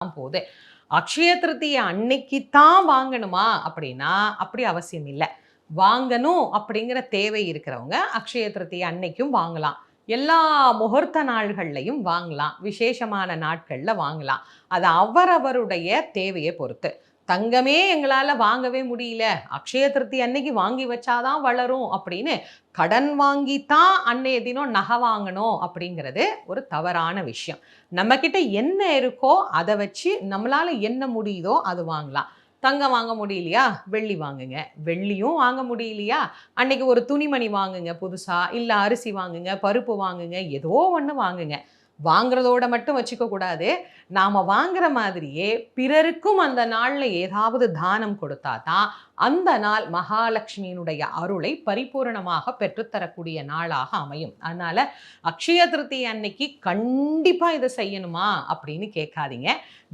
போகுது. அக்ஷய திருத்திய அன்னைக்கு தான் வாங்கணுமா? அப்படின்னா அப்படி அவசியம் இல்லை. வாங்கணும் அப்படிங்கிற தேவை இருக்கிறவங்க அக்ஷய திருத்திய அன்னைக்கும் வாங்கலாம். எல்லா முகூர்த்த நாள்கள்லையும் வாங்கலாம். விசேஷமான நாட்களில் வாங்கலாம். அது அவரவருடைய தேவையை பொறுத்து. தங்கமே எங்களால் வாங்கவே முடியல. அக்ஷய திருத்தி அன்னைக்கு வாங்கி வச்சாதான் வளரும் அப்படின்னு கடன் வாங்கித்தான் அன்னைய தினம் நகை வாங்கணும் அப்படிங்கிறது ஒரு தவறான விஷயம். நம்மக்கிட்ட என்ன இருக்கோ அதை வச்சு நம்மளால் என்ன முடியுதோ அது வாங்கலாம். தங்கம் வாங்க முடியலையா? வெள்ளி வாங்குங்க. வெள்ளியும் வாங்க முடியலையா? அன்னைக்கு ஒரு துணிமணி வாங்குங்க புதுசாக இல்லை அரிசி வாங்குங்க பருப்பு வாங்குங்க ஏதோ ஒன்று வாங்குங்க. வாங்குறதோட மட்டும் வச்சுக்க கூடாது. நாம வாங்குற மாதிரியே பிறருக்கும் அந்த நாளில் ஏதாவது தானம் கொடுத்தா தான் அந்த நாள் மகாலட்சுமியினுடைய அருளை பரிபூரணமாக பெற்றுத்தரக்கூடிய நாளாக அமையும். அதனால அக்ஷய திருத்தி அன்னைக்கு கண்டிப்பாக இதை செய்யணுமா? அப்படின்னு கேட்காதீங்க.